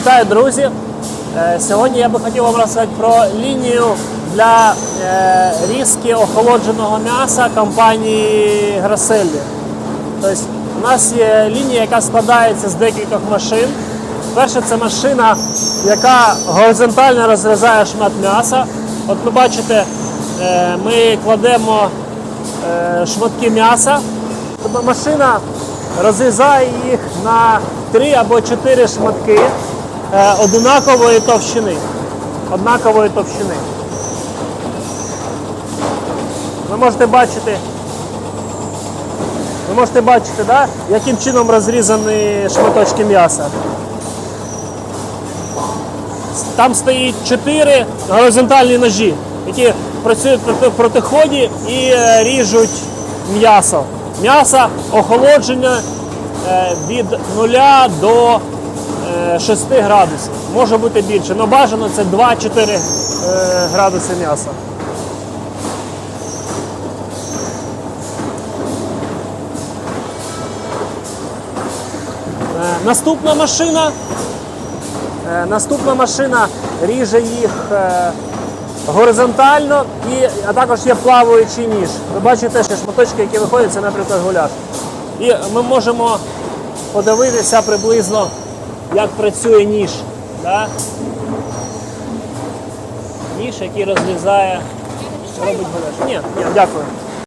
Вітаю, друзі! Е, Сьогодні я би хотів вам розказати про лінію для е, різки охолодженого м'яса компанії Граселлі. Тобто, у нас є лінія, яка складається з декількох машин. Перша це машина, яка горизонтально розрізає шмат м'яса. От ви бачите, е, ми кладемо шматки м'яса. Тобто машина розрізає їх на три або чотири шматки однакової товщини. Однакової товщини. Ви можете бачити, ви можете бачити, да, яким чином розрізані шматочки м'яса. Там стоїть чотири горизонтальні ножі, які працюють проти, проти ході і е, ріжуть м'ясо. М'ясо охолодження е, від 0 до е, 6 градусів. Може бути більше, але бажано це 2-4 е, градуси м'яса. Е, Наступна машина. Е, Наступна машина ріже їх е, горизонтально, і, а також є плаваючий ніж. Ви бачите, що шматочки, які виходять, це, наприклад, гуляш. І ми можемо подивитися приблизно, як працює ніж. Да? Ніж, який розрізає, робить гуляш. Ні, ні, дякую.